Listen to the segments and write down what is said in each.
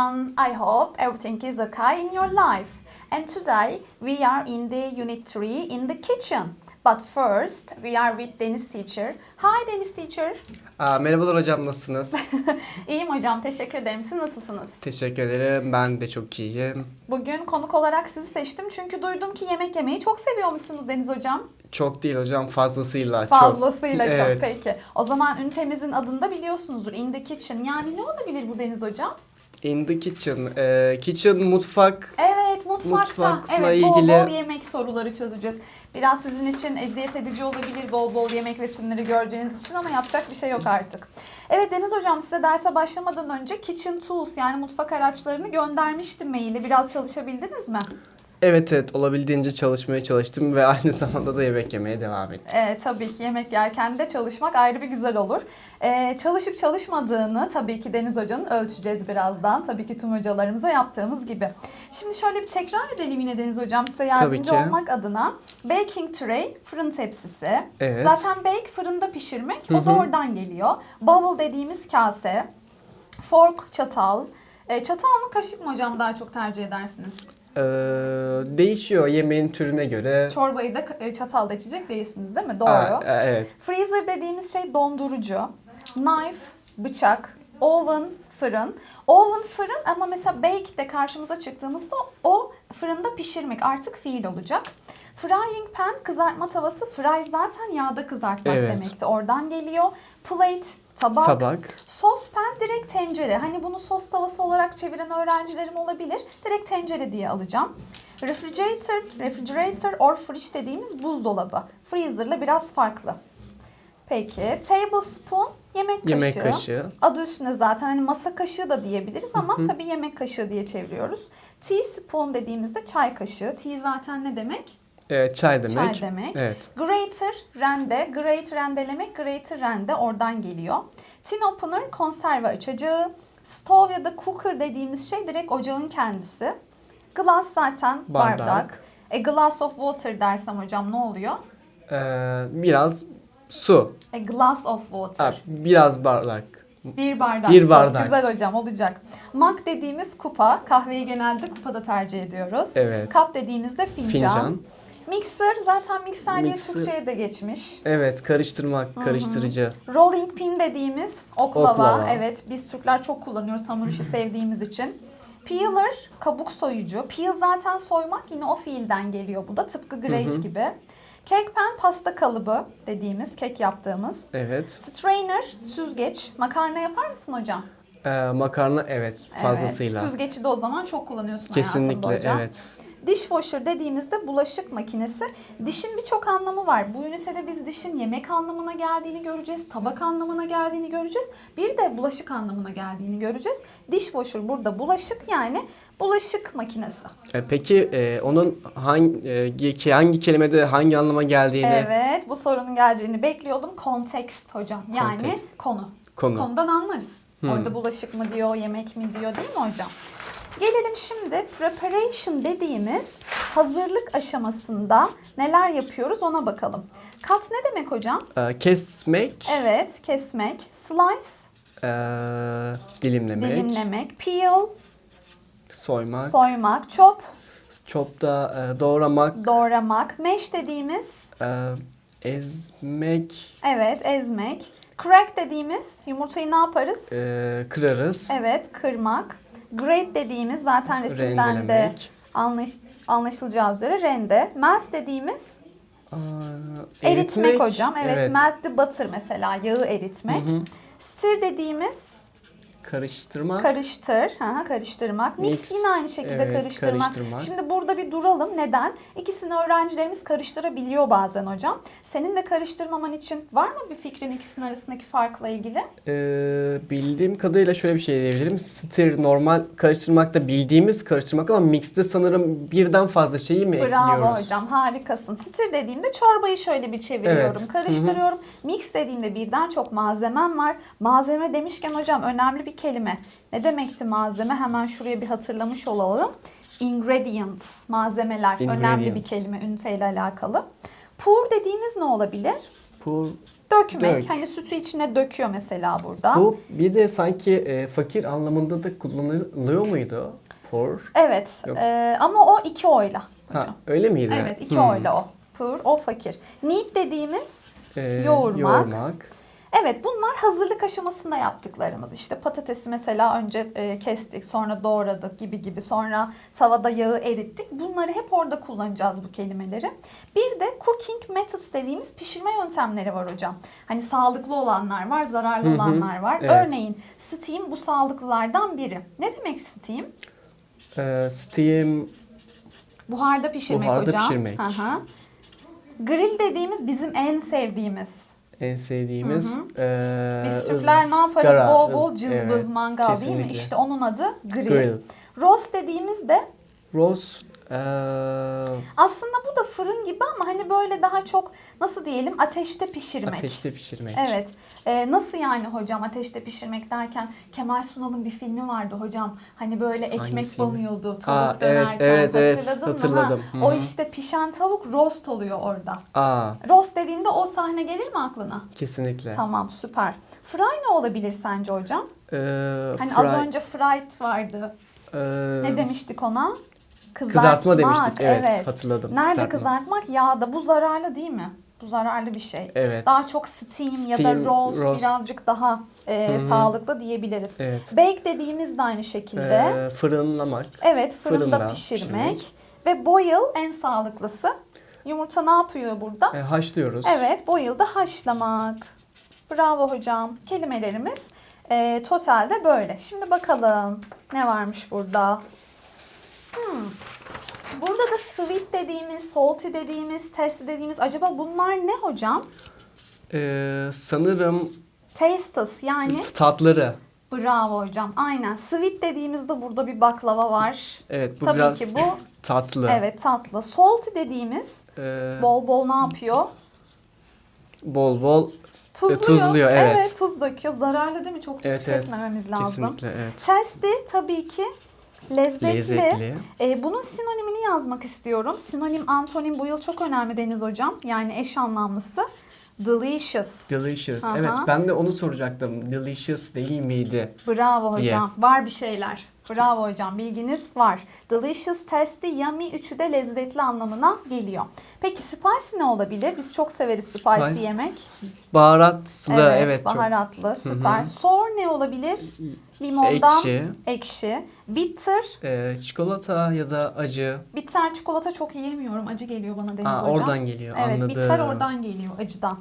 everyone. I hope everything is okay in your life. And today we are in the unit 3 in the kitchen. But first we are with Deniz teacher. Hi Deniz teacher. Aa, merhabalar hocam nasılsınız? İyiyim hocam teşekkür ederim. Siz nasılsınız? Teşekkür ederim. Ben de çok iyiyim. Bugün konuk olarak sizi seçtim çünkü duydum ki yemek yemeyi çok seviyormuşsunuz Deniz hocam. Çok değil hocam fazlasıyla çok. Fazlasıyla çok Evet. peki. O zaman ünitemizin adını da biliyorsunuzdur. In the kitchen. Yani ne olabilir bu Deniz hocam? In the kitchen. Ee, kitchen mutfak. Evet mutfakta. Mutfakla evet bol ilgili- bol yemek soruları çözeceğiz. Biraz sizin için eziyet edici olabilir bol bol yemek resimleri göreceğiniz için ama yapacak bir şey yok artık. Evet Deniz Hocam size derse başlamadan önce kitchen tools yani mutfak araçlarını göndermiştim maili. Biraz çalışabildiniz mi? Evet evet olabildiğince çalışmaya çalıştım ve aynı zamanda da yemek yemeye devam ettim. Ee, tabii ki yemek yerken de çalışmak ayrı bir güzel olur. Ee, çalışıp çalışmadığını tabii ki Deniz Hoca'nın ölçeceğiz birazdan. Tabii ki tüm hocalarımıza yaptığımız gibi. Şimdi şöyle bir tekrar edelim yine Deniz Hocam size yardımcı ki. olmak adına. Baking tray, fırın tepsisi. Evet. Zaten bake fırında pişirmek o da oradan geliyor. Bowl dediğimiz kase. Fork, çatal. Ee, çatal mı kaşık mı hocam daha çok tercih edersiniz? Ee, değişiyor yemeğin türüne göre. Çorbayı da e, çatalda içecek değilsiniz değil mi? Doğru. Aa, e, evet. Freezer dediğimiz şey dondurucu. Knife, bıçak, oven, fırın. Oven fırın ama mesela bake de karşımıza çıktığımızda o fırında pişirmek artık fiil olacak. Frying pan kızartma tavası. Fry zaten yağda kızartmak Evet. demekti. Oradan geliyor. Plate tabak. Tabak. Sospan direkt tencere. Hani bunu sos tavası olarak çeviren öğrencilerim olabilir. Direkt tencere diye alacağım. Refrigerator, refrigerator or fridge dediğimiz buzdolabı. Freezer'la biraz farklı. Peki tablespoon yemek kaşığı. Yemek kaşığı. Adı üstünde zaten hani masa kaşığı da diyebiliriz ama tabii yemek kaşığı diye çeviriyoruz. Teaspoon dediğimizde çay kaşığı. Tea zaten ne demek? Ee, çay demek. Çay demek. Evet. Grater, rende. Grate rendelemek, grater rende oradan geliyor. Tin opener, konserve açacağı. Stove ya da cooker dediğimiz şey direkt ocağın kendisi. Glass zaten bardak. Bardak. A glass of water dersem hocam ne oluyor? Ee, biraz su. A glass of water. Ha, biraz bardak. Bir bardak. Bir bardak. Güzel hocam olacak. Mug dediğimiz kupa. Kahveyi genelde kupada tercih ediyoruz. Evet. Kap dediğimizde fincan. Fincan. Mixer zaten mikser diye Mixer. Türkçe'ye de geçmiş. Evet karıştırmak, karıştırıcı. Rolling pin dediğimiz oklava. Oklava. Evet biz Türkler çok kullanıyoruz hamur işi sevdiğimiz için. Peeler kabuk soyucu. Peel zaten soymak yine o fiilden geliyor bu da tıpkı grate gibi. Cake pan pasta kalıbı dediğimiz kek yaptığımız. Evet. Strainer süzgeç. Makarna yapar mısın hocam? Ee, makarna evet fazlasıyla. Evet, süzgeci de o zaman çok kullanıyorsun hayatında Kesinlikle hocam. evet. Dishwasher dediğimizde bulaşık makinesi. Dişin birçok anlamı var. Bu ünitede biz dişin yemek anlamına geldiğini göreceğiz. Tabak anlamına geldiğini göreceğiz. Bir de bulaşık anlamına geldiğini göreceğiz. Dishwasher burada bulaşık yani bulaşık makinesi. E, Peki e, onun hangi e, hangi kelimede hangi anlama geldiğini Evet bu sorunun geleceğini bekliyordum. Context hocam. Yani Context. konu. Konu. Konudan anlarız. Orada bulaşık mı diyor, yemek mi diyor değil mi hocam? Gelelim şimdi preparation dediğimiz hazırlık aşamasında neler yapıyoruz ona bakalım. Cut ne demek hocam? e, kesmek, Evet, kesmek. Slice, e, dilimlemek, dilimlemek. Peel, soymak, soymak. Chop, çopta e, doğramak, doğramak. Mash dediğimiz, e, ezmek, evet ezmek. Crack dediğimiz yumurtayı ne yaparız? e, kırarız, Evet, kırmak. Grate dediğimiz zaten resimden de anlaş, anlaşılacağı üzere rende. Melt dediğimiz Aa, eritmek, hocam. Evet, melt the butter mesela yağı eritmek. Hı hı. Stir dediğimiz karıştırmak, karıştır, hı, karıştırmak. Mix, Mix, yine aynı şekilde evet, karıştırmak. karıştırmak. Şimdi burada bir duralım. Neden? İkisini öğrencilerimiz karıştırabiliyor bazen hocam. Senin de karıştırmaman için var mı bir fikrin ikisinin arasındaki farkla ilgili? e, bildiğim kadarıyla şöyle bir şey diyebilirim. Stir normal karıştırmakta bildiğimiz karıştırmak ama mixte sanırım birden fazla şeyi mi Bravo ekliyoruz? hocam harikasın. Stir dediğimde çorbayı şöyle bir çeviriyorum, Evet. karıştırıyorum. Mix dediğimde birden çok malzemem var. Malzeme demişken hocam önemli bir kelime. Ne demekti malzeme? Hemen şuraya bir hatırlamış olalım. Ingredients, malzemeler. Önemli bir Ingredients. kelime üniteyle alakalı. Pour dediğimiz ne olabilir? Pour. Dökmek. Dök. Hani sütü içine döküyor mesela burada. Bu bir de sanki e, fakir anlamında da kullanılıyor muydu? Pour. Evet. Yok. e, ama o iki oyla hocam. Ha, öyle miydi? Evet iki Hmm. oyla o. Pur o fakir. Need dediğimiz Ee, yoğurmak. yoğurmak. Evet bunlar hazırlık aşamasında yaptıklarımız. İşte patatesi mesela önce e, kestik sonra doğradık gibi gibi sonra tavada yağı erittik. Bunları hep orada kullanacağız bu kelimeleri. Bir de cooking methods dediğimiz pişirme yöntemleri var hocam. Hani sağlıklı olanlar var, zararlı Hı hı, olanlar var. evet. Örneğin steam bu sağlıklılardan biri. Ne demek steam? Ee, steam. Buharda pişirmek Buharda hocam. pişirmek. Hı hı. Grill dediğimiz bizim en sevdiğimiz. En sevdiğimiz. ee, Biz Türkler ne yaparız? Bol bol ız- cızbız evet, mangal değil mi? kesinlikle. İşte onun adı grill. Grill. Roast dediğimiz de Roast. Ee, aslında bu da fırın gibi ama hani böyle daha çok nasıl diyelim ateşte pişirmek. ateşte pişirmek. Evet. Ee, nasıl yani hocam ateşte pişirmek derken Kemal Sunal'ın bir filmi vardı hocam. Hani böyle ekmek Hangisiydi? banıyordu tavuk Aa, dönerken. evet, evet. Hatırladın mı? Hatırladım. Ha, Hı O işte pişen tavuk roast oluyor orada. Aa, Roast dediğinde o sahne gelir mi aklına? kesinlikle. Tamam süper. Fry ne olabilir sence hocam? Ee, Hani fry- az önce fried vardı. ee, Ne demiştik ona? Kızartma demiştik. Evet, hatırladım. Nerede Kızartma. kızartmak? Yağda. Bu zararlı değil mi? Bu zararlı bir şey. Evet. Daha çok steam, ya da Steam, roast, roast. birazcık daha e, Hı hı. sağlıklı diyebiliriz. Evet. Bake dediğimiz de aynı şekilde. Ee, fırınlamak. evet fırında, fırında pişirmek. pişirmek. Ve boil en sağlıklısı. Yumurta ne yapıyor burada? Ee, haşlıyoruz. Evet, boil da haşlamak. Bravo hocam. Kelimelerimiz e, totalde böyle. Şimdi bakalım ne varmış burada. Hmm. Burada da sweet dediğimiz, salty dediğimiz, tasty dediğimiz acaba bunlar ne hocam? Ee, sanırım Tasteless yani tatları. bravo hocam. Aynen. Sweet dediğimizde burada bir baklava var. Evet bu Tabii biraz ki bu tatlı. evet tatlı. Salty dediğimiz Ee, bol bol ne yapıyor? bol bol Tuzluyor. tuzluyor, evet. tuz döküyor. Zararlı değil mi? Çok evet evet tüketmememiz lazım. kesinlikle evet. Tasty tabii ki lezzetli. Lezzetli. Ee, bunun sinonimini yazmak istiyorum. Sinonim, antonim bu yıl çok önemli Deniz Hocam. Yani eş anlamlısı. Delicious. Delicious. Aha. Evet ben de onu soracaktım. Delicious değil miydi? Bravo diye. hocam. Var bir şeyler. Bravo hocam. Bilginiz var. Delicious, tasty, yummy üçü de lezzetli anlamına geliyor. Peki spicy ne olabilir? Biz çok severiz spicy, Spicy. yemek. Baharatlı evet, çok baharatlı. Süper. Sour ne olabilir? Limondan ekşi. ekşi. Bitter. Ee, çikolata ya da acı. Bitter çikolata çok yiyemiyorum. Acı geliyor bana Deniz Aa, Hocam. oradan geliyor Evet anladım. bitter oradan geliyor acıdan.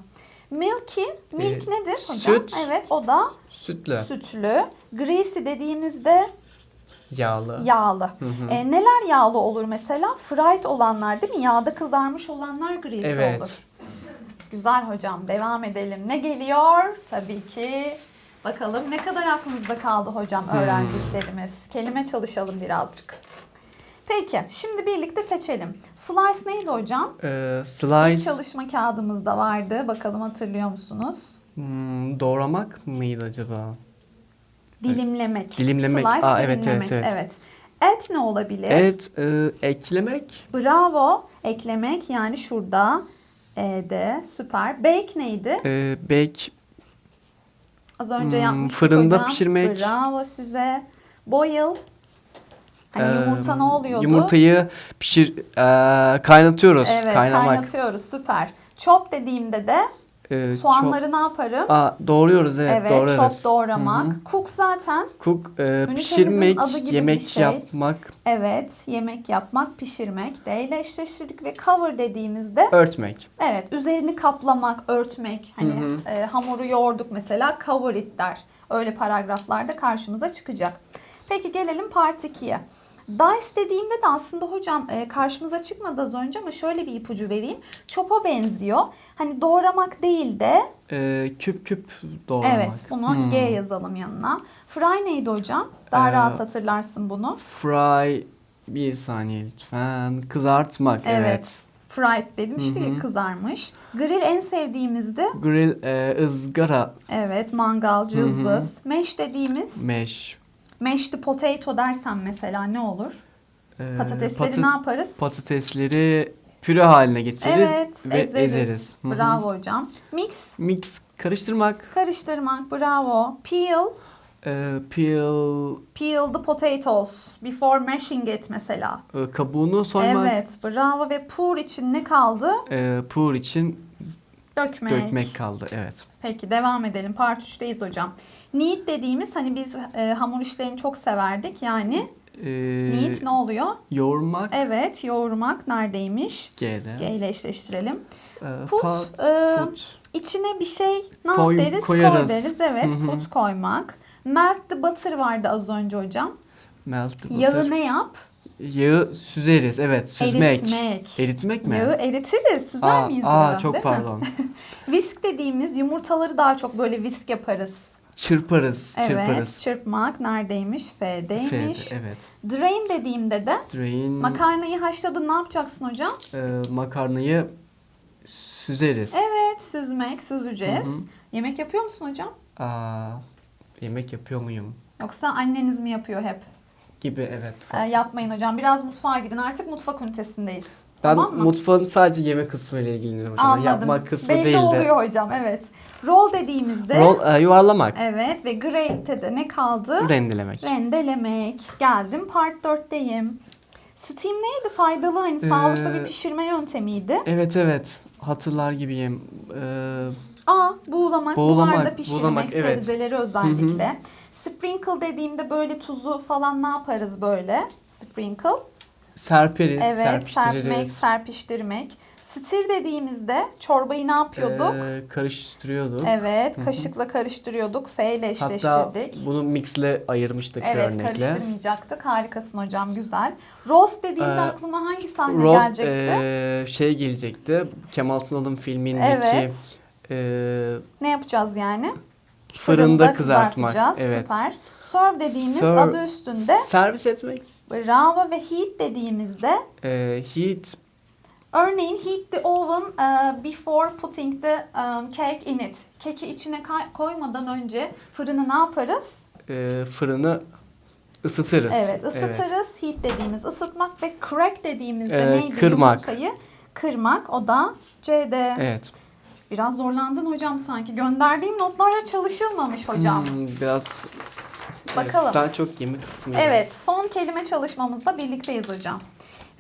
Milky. Milk Ee, nedir hocam? süt. Evet o da Sütlü, sütlü. Greasy dediğimizde yağlı. yağlı. E, neler yağlı olur mesela? Fried olanlar değil mi? Yağda kızarmış olanlar greasy Evet. olur. Güzel hocam. Devam edelim. Ne geliyor? Tabii ki bakalım ne kadar aklımızda kaldı hocam Hmm. öğrendiklerimiz. Kelime çalışalım birazcık. Peki şimdi birlikte seçelim. Slice neydi hocam? Ee, slice çalışma kağıdımızda vardı. Bakalım hatırlıyor musunuz? hmm, doğramak mıydı acaba? Dilimlemek. Dilimlemek. Slice Aa, evet, dilimlemek. evet, evet. evet. Et ne olabilir? Evet e, eklemek. Bravo. Eklemek yani şurada. E'de. Süper. Bake neydi? E, bake Az önce Hmm, yapmıştık fırında hocam. pişirmek. Bravo size. Boil. Hani e, yumurta ne oluyordu? Yumurtayı pişir e, kaynatıyoruz. Evet Kaynamak. kaynatıyoruz. Süper. Chop dediğimde de E, soğanları ne yaparım? çok- Aa, doğruyoruz evet, evet doğrarız. chop doğramak. Hı hı. Cook zaten Cook e, pişirmek, yemek şey. yapmak, evet yemek yapmak, pişirmek. D ile eşleştirdik ve cover dediğimizde örtmek. Evet, üzerini kaplamak, örtmek. Hani e, hamuru yoğurduk mesela, cover it der. Öyle paragraflarda karşımıza çıkacak. Peki gelelim part 2'ye. Dice dediğimde de aslında hocam e, karşımıza çıkmadı az önce ama şöyle bir ipucu vereyim. Çöpa benziyor. Hani doğramak değil de E, küp küp doğramak. evet bunu Hmm. G yazalım yanına. Fry neydi hocam? Daha Ee, rahat hatırlarsın bunu. Fry bir saniye lütfen. Kızartmak evet. Evet. Fried demiştik ya kızarmış. Grill en sevdiğimizdi. Grill e, ızgara Evet mangal, cızbız. Mesh dediğimiz mesh. Mashed potato dersen mesela ne olur? E, Patatesleri pata- ne yaparız? Patatesleri püre haline getiririz Evet, ve ezeriz. ezeriz. Hı hı. Bravo hocam. Mix, Mix karıştırmak. karıştırmak. Bravo. Peel, Ee, peel peel the potatoes before mashing it mesela. e, kabuğunu soymak. Evet, bravo ve pour için ne kaldı? Ee, pour için Dökmek. dökmek kaldı. Evet. Peki devam edelim. Part 3'teyiz hocam. Knead dediğimiz hani biz e, hamur işlerini çok severdik. Yani Ee, knead ne oluyor? yoğurmak. Evet, yoğurmak neredeymiş? G'de. G ile eşleştirelim. Ee, Put, pat- e, put. içine bir şey ne Koy- deriz? koyarız. Koy deriz. Evet, put koymak. Melt the butter vardı az önce hocam. Melt the butter. Yağı ne yap? Yağı süzeriz. Evet. Süzmek. Eritmek. Eritmek mi? Yağı eritiriz. Süzer aa, miyiz aa, yağı, çok değil mi? pardon. Whisk dediğimiz yumurtaları daha çok böyle whisk yaparız. Çırparız. Evet, Çırparız. çırpmak neredeymiş? F'deymiş. F'de, evet. Drain dediğimde de Drain. makarnayı haşladın ne yapacaksın hocam? e, makarnayı süzeriz. Evet, süzmek, süzeceğiz. Hı hı. Yemek yapıyor musun hocam? Aa, yemek yapıyor muyum? Yoksa anneniz mi yapıyor hep? Gibi evet. Ee, yapmayın hocam. Biraz mutfağa gidin. Artık mutfak ünitesindeyiz. Ben tamam mı? mutfağın sadece yemek kısmı ile ilgileniyorum hocam. Anladım. Yapmak kısmı Belli değil de. oluyor hocam. Evet. Roll dediğimizde Roll, e, yuvarlamak. evet ve grate'de de ne kaldı? Rendelemek. Rendelemek. Geldim. Part 4'teyim. Steam neydi? Faydalı hani sağlıklı bir Ee, pişirme yöntemiydi. Evet evet. Hatırlar gibiyim. Ee, Aa, buğulamak, Buğulamak, buharda pişirmek, buğulamak, evet. sebzeleri özellikle. Sprinkle dediğimde böyle tuzu falan ne yaparız böyle? Sprinkle. serperiz, Evet, serpmek, serpiştiririz. serpiştirmek. Stir dediğimizde çorbayı ne yapıyorduk? Ee, karıştırıyorduk. evet, kaşıkla karıştırıyorduk. F ile Hatta eşleştirdik. bunu mixle ayırmıştık bir Evet, örnekle. karıştırmayacaktık. Harikasın hocam, güzel. Roast dediğimde Ee, aklıma hangi sahne Roast gelecekti? ee, şey gelecekti. Kemal Sunal'ın filmindeki Evet. Ee, Ne yapacağız yani? fırında, kızartmak. kızartacağız. Evet. Süper. Serve dediğimiz Serve- adı üstünde. Servis etmek. Bravo ve heat dediğimizde Ee, heat örneğin heat the oven uh, before putting the um, cake in it. Keki içine koymadan önce fırını ne yaparız? ee, fırını ısıtırız. Evet ısıtırız. Heat dediğimiz ısıtmak ve crack dediğimizde Ee, neydi? kırmak. Yumurtayı kırmak. O da C'de. Evet. Biraz zorlandın hocam sanki. Gönderdiğim notlarla çalışılmamış hocam. Hmm, biraz Bakalım. Evet, daha çok yemek kısmı. Evet, son kelime çalışmamızda birlikteyiz hocam.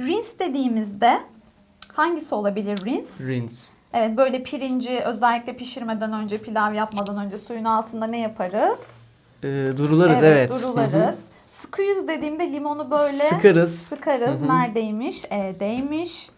Rinse dediğimizde hangisi olabilir rinse? Rinse. Evet, böyle pirinci özellikle pişirmeden önce, pilav yapmadan önce suyun altında ne yaparız? Ee, durularız evet. durularız. Squeeze dediğimde limonu böyle Sıkarız. sıkarız. Neredeymiş? E'deymiş.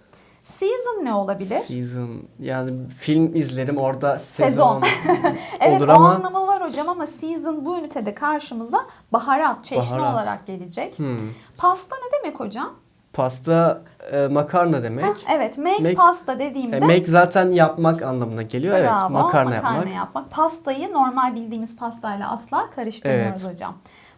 Season ne olabilir? Season yani film izlerim orada Sezon. sezon, Evet olur o ama anlamı var hocam ama season bu ünitede karşımıza baharat, çeşni Baharat. olarak gelecek. Hmm. Pasta ne demek hocam? pasta e, makarna demek. Heh, evet, make, Make- pasta dediğimde E, make zaten yapmak anlamına geliyor. evet, bravo, makarna, yapmak. yapmak. Pastayı normal bildiğimiz pastayla asla karıştırmıyoruz Evet. hocam.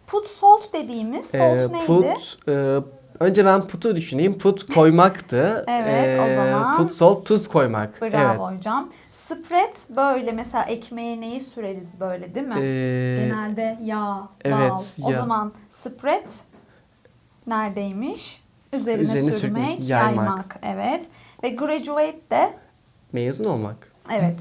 Put salt dediğimiz salt Ee, neydi? put e, önce ben put'u düşüneyim. Put koymaktı. Evet, o Ee, zaman- Put salt tuz koymak. Bravo evet. hocam. Spread böyle mesela ekmeğe neyi süreriz böyle değil mi? Ee, Genelde yağ, evet, bal. O zaman spread neredeymiş? Üzerine, Üzerine sürmek, sürmek, yaymak. yaymak. Evet. Ve graduate de mezun olmak. evet.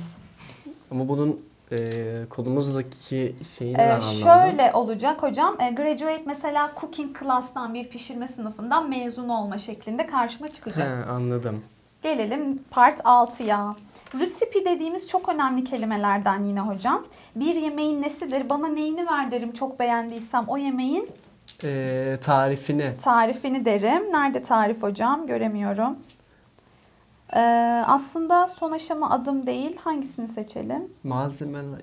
Ama bunun e, konumuzdaki şeyi Ee, şöyle olacak hocam. Ee, graduate mesela cooking class'tan bir pişirme sınıfından mezun olma şeklinde karşıma çıkacak. He, anladım. Gelelim part 6'ya. Recipe dediğimiz çok önemli kelimelerden yine hocam. Bir yemeğin nesidir? Bana neyini ver derim çok beğendiysem o yemeğin Ee, tarifini. tarifini derim. Nerede tarif hocam? Göremiyorum. Ee, aslında son aşama adım değil. Hangisini seçelim? Malzemeler.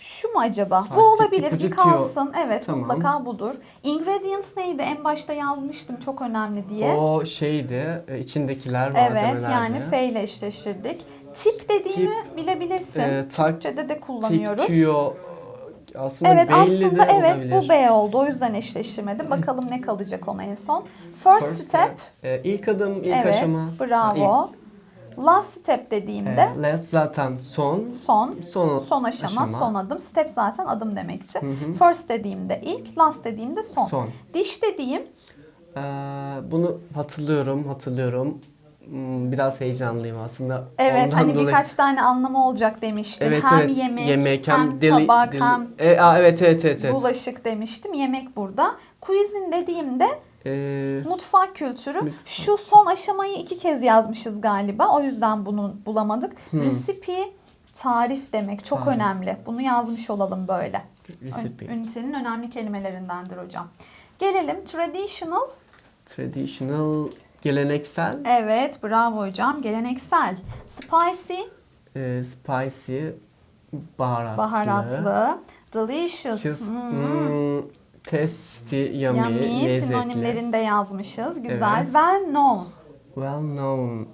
Şu mu acaba? Sanki Bu olabilir. Bir kalsın. Evet Tamam. mutlaka budur. Ingredients neydi? En başta yazmıştım çok önemli diye. O şeydi. e, içindekiler, evet malzemelerdi. yani F ile eşleştirdik. Tip dediğimi bilebilirsin. e, tak- Türkçe'de de kullanıyoruz. Tik, tüyo. Aslında Evet belli aslında de evet olabilir. bu B oldu. O yüzden eşleştirmedim. Bakalım ne kalacak ona en son. First, step. E, ilk adım, ilk evet aşama. bravo. Last step dediğimde e, last zaten son. son. Son, Son aşama, aşama. son adım. Step zaten adım demekti. First dediğimde ilk, last dediğimde son. Son. Diş dediğim Ee, bunu hatırlıyorum, hatırlıyorum. hmm, biraz heyecanlıyım aslında. Evet Ondan hani dolayı- birkaç tane anlamı olacak demiştim. Evet hem evet. yemek, hem, deli- tabak deli- hem E, aa, evet evet evet. evet. bulaşık demiştim. Yemek burada. Cuisine dediğimde Ee, mutfak kültürü. Mutfak. Şu son aşamayı iki kez yazmışız galiba. O yüzden bunu bulamadık. Recipe tarif demek çok Tarif. önemli. Bunu yazmış olalım böyle. recipe. Ün- Ünitenin önemli kelimelerindendir hocam. Gelelim traditional. Traditional, geleneksel, Evet bravo hocam. Geleneksel. Spicy. e, spicy, baharatlı. Baharatlı. Delicious. Delicious, Hmm. hmm, tasty, yummy, Yummy lezzetli. sinonimlerini de yazmışız. Güzel. Evet. Well known. Well known.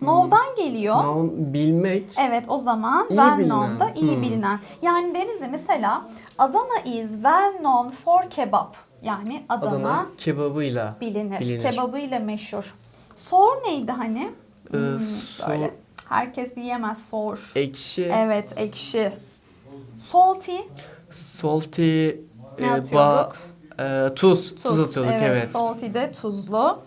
Know'dan geliyor. Known, bilmek. Evet o zaman İyi well bilinen. known da iyi Hmm. bilinen. Yani deriz ya mesela Adana is well known for kebab. Yani Adana, Adana kebabıyla bilinir. bilinir. Kebabıyla meşhur. Soğur neydi hani? Ee, Hmm, böyle. Herkes yiyemez soğur. ekşi, Evet ekşi. Salty. salty, e, ba, e, tuz, tuz, Tuz. atıyorduk evet, evet. Salty de tuzlu.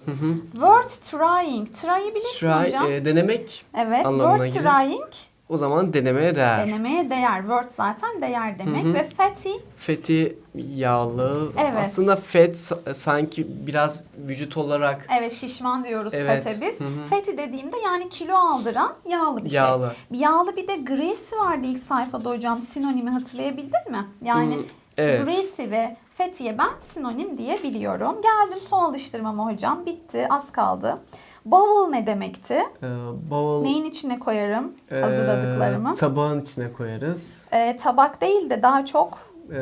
Word trying. Try'ı bilirsin Try, hocam. e, denemek evet. anlamına Word gelir. trying. o zaman denemeye değer. Denemeye değer. Word zaten değer demek. Ve fatty. Feti yağlı. Evet. Aslında sa- sanki biraz vücut olarak Evet şişman diyoruz Evet. fete biz. Hı hı. Fatty dediğimde yani kilo aldıran yağlı bir Yağlı. şey. Yağlı bir de greasy vardı ilk sayfada hocam. Sinonimi hatırlayabildin mi? Yani Hmm, evet. greasy ve fatty'ye ben sinonim diyebiliyorum. Geldim son alıştırmama hocam. Bitti. Az kaldı. Bowl ne demekti? e, bowl Neyin içine koyarım e, hazırladıklarımı? tabağın içine koyarız. Ee, tabak değil de daha çok E,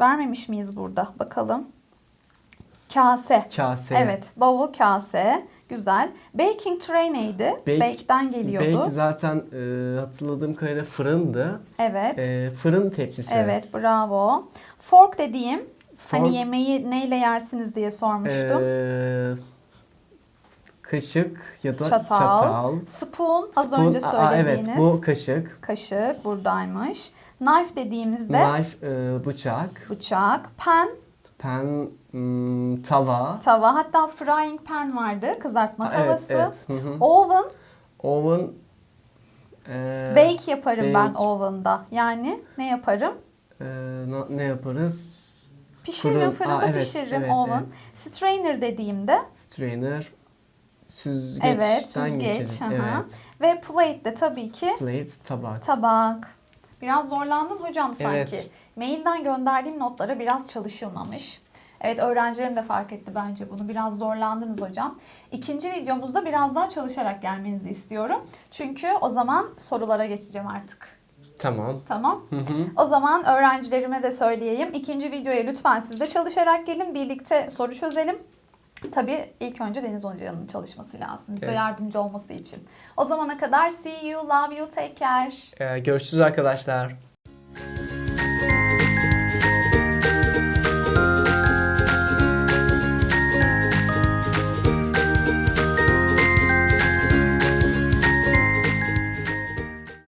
vermemiş miyiz burada? Bakalım. Kase. kase. Evet. Bowl kase. Güzel. Baking tray neydi? Bake- Bake'den geliyordu. Bake zaten e, hatırladığım kadarıyla fırındı. Evet. E, fırın tepsisi. Evet bravo. Fork dediğim Fork- hani yemeği neyle yersiniz diye sormuştum. E, kaşık ya da çatal. çatal. Spoon az Spoon. önce Aa, söylediğiniz. evet bu kaşık. Kaşık buradaymış. Knife dediğimizde Knife e, bıçak. bıçak. Pan Pan hmm, tava. tava. Hatta frying pan vardı. Kızartma Aa, evet, tavası. evet. Hı hı. Oven. Oven e, Bake yaparım ben bake. oven'da. Yani ne yaparım? e, na- ne yaparız? Pişiririm Fırın. fırında Aa, evet, pişiririm evet, oven. evet. Strainer dediğimde Strainer. Süzgeçten evet süzgeç. geçelim. hı hı. Evet. Ve plate de tabii ki Plate, tabak. tabak. Biraz zorlandım hocam sanki. Evet. Mailden gönderdiğim notlara biraz çalışılmamış. Evet öğrencilerim de fark etti bence bunu. Biraz zorlandınız hocam. İkinci videomuzda biraz daha çalışarak gelmenizi istiyorum. Çünkü o zaman sorulara geçeceğim artık. Tamam. Tamam. Hı hı. O zaman öğrencilerime de söyleyeyim. İkinci videoya lütfen siz de çalışarak gelin. Birlikte soru çözelim. Tabii ilk önce Deniz Hoca'nın çalışması lazım. Bize Evet. yardımcı olması için. O zamana kadar see you, love you, take care. Ee, görüşürüz arkadaşlar.